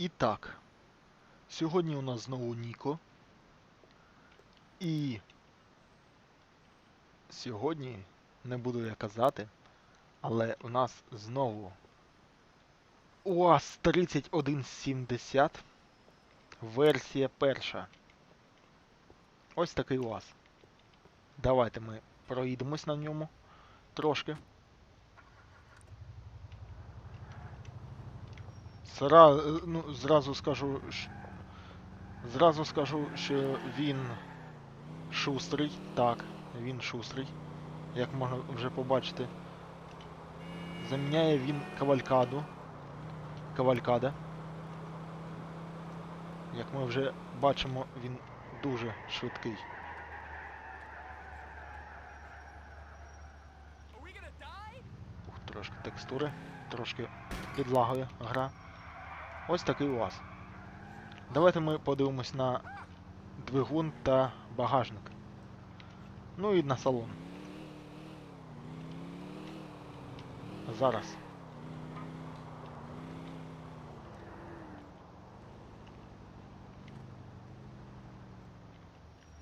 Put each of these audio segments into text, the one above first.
І так. Сьогодні у нас знову Ніко. І сьогодні не буду я казати, але у нас знову УАЗ 3170 версія перша. Ось такий УАЗ. Давайте ми проїдемось на ньому трошки. Зра... Ну, зразу скажу, зразу скажу, що він шустрий. Так, він шустрий. Як можна вже побачити. Заміняє він кавалькаду. Кавалькада. Як ми вже бачимо, він дуже швидкий. Ух, трошки текстури, трошки підлагує гра. Ось такий УАЗ. Давайте ми подивимось на двигун та багажник. Ну і на салон. Зараз.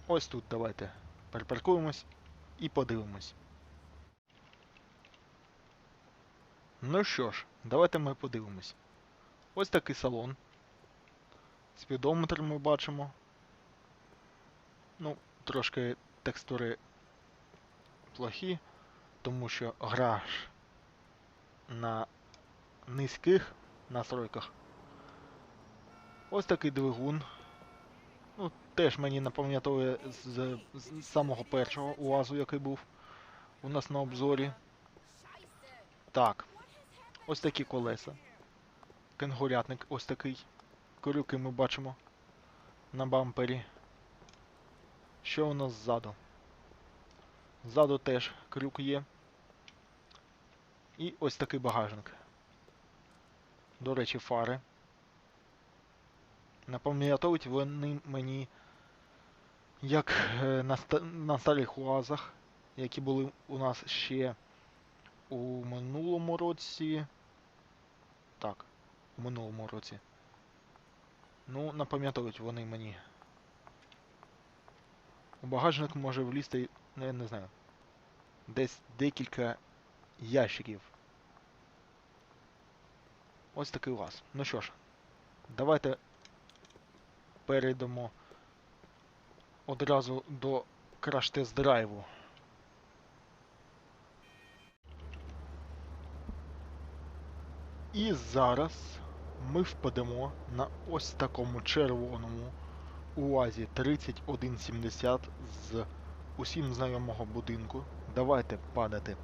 Ось тут давайте припаркуємось і подивимось. Ну що ж, давайте ми подивимось. Ось такий салон. Спідометр ми бачимо. Ну, трошки текстури плохі, тому що гра ж на низьких настройках. Ось такий двигун. Ну, теж мені напам'ятовує з, з самого першого УАЗу, який був у нас на обзорі. Так. Ось такі колеса. Кенгурятник ось такий. Корюки ми бачимо на бампері. Що у нас ззаду? Ззаду теж крюк є. І ось такий багажник. До речі, фари. Напам'ятовують вони мені як е, на, на старих УАЗах, які були у нас ще у минулому році. Минулому році. Ну, напам'ятовують вони мені. У багажник може влізти, ну я не знаю, десь декілька ящиків. Ось такий УАЗ. Ну що ж, давайте перейдемо одразу до краш-тест-драйву. І зараз ми впадемо на ось такому червоному УАЗі 3170 з усім знайомого будинку. Давайте падати.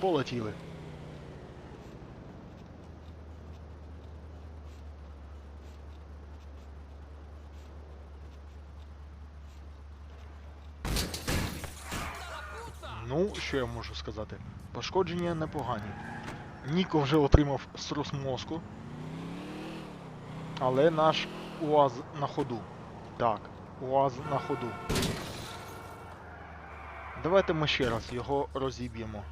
Полетіли. Ну, що я можу сказати? Пошкодження непогані. Ніко вже отримав струс мозку. Але наш УАЗ на ходу. Так, УАЗ на ходу. Давайте ми ще раз його розіб'ємо.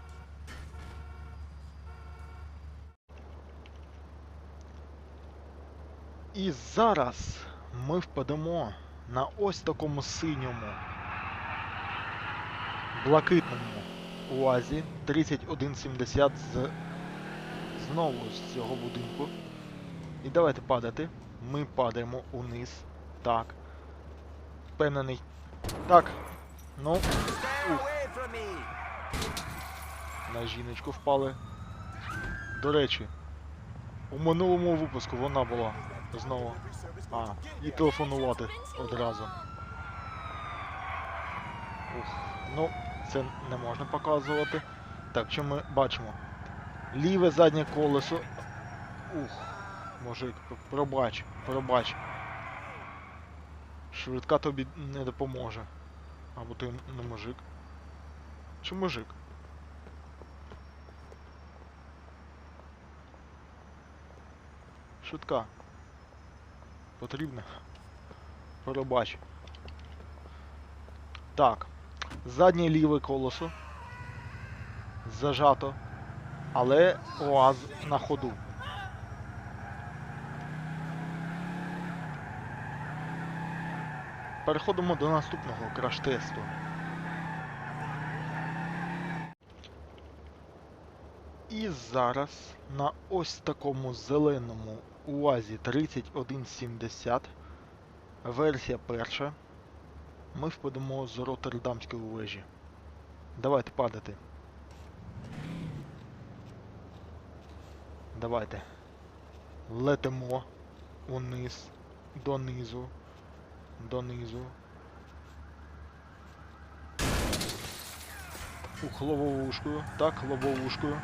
І зараз ми впадемо на ось такому синьому блакитному УАЗі 3170 з знову з цього будинку. І давайте падати. Ми падаємо униз. Так. Впевнений. Так. Ну, me! на жіночку впали. До речі, у минулому випуску вона була знову. А, і телефонувати одразу. Ух, ну, це не можна показувати. Так, що ми бачимо? Ліве заднє колесо. Ух, мужик, пробач, пробач. Швидка тобі не допоможе. Або ти не мужик. Чи мужик? Швидка. Потрібна. Пробач. Так. Заднє ліве колесо. зажато, але УАЗ на ходу. Переходимо до наступного краш-тесту. І зараз на ось такому зеленому УАЗі 3170, версія перша, ми впадемо з Роттердамської вежі. Давайте падати. Давайте. Летимо униз, донизу, донизу. Ух, лововушкою. Так, лововушкою.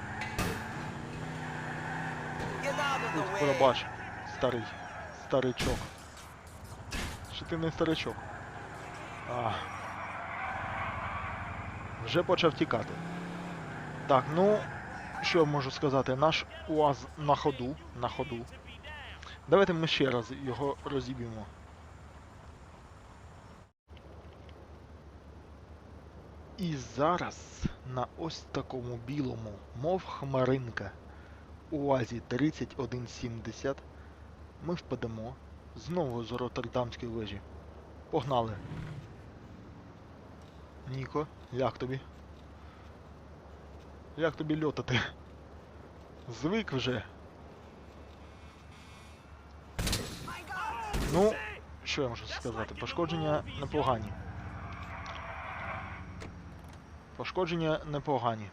Ух, пробач, старий, старичок. Чи ти не старичок? А. Вже почав тікати. Так, ну, що можу сказати? Наш УАЗ на ходу, на ходу. Давайте ми ще раз його розіб'ємо. І зараз на ось такому білому, мов хмаринка, УАЗі 3170 ми впадемо знову з Роттердамської вежі. Погнали. Ніко, як тобі? Як тобі льотати? Звик вже. Ну, що я можу сказати? Пошкодження непогані. Пошкодження непогані.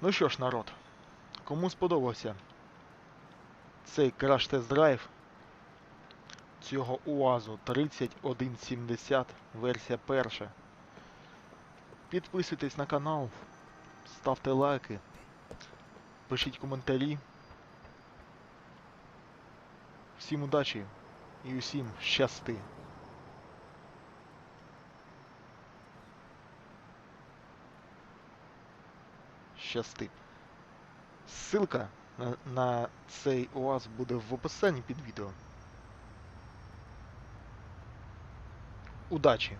Ну що ж, народ, кому сподобався цей краш-тест-драйв цього УАЗу 3170 версія перша. Підписуйтесь на канал, ставте лайки, пишіть коментарі. Всім удачі і усім щасти! Щасти! Ссылка на, на цей УАЗ буде в описанні під відео. Удачі!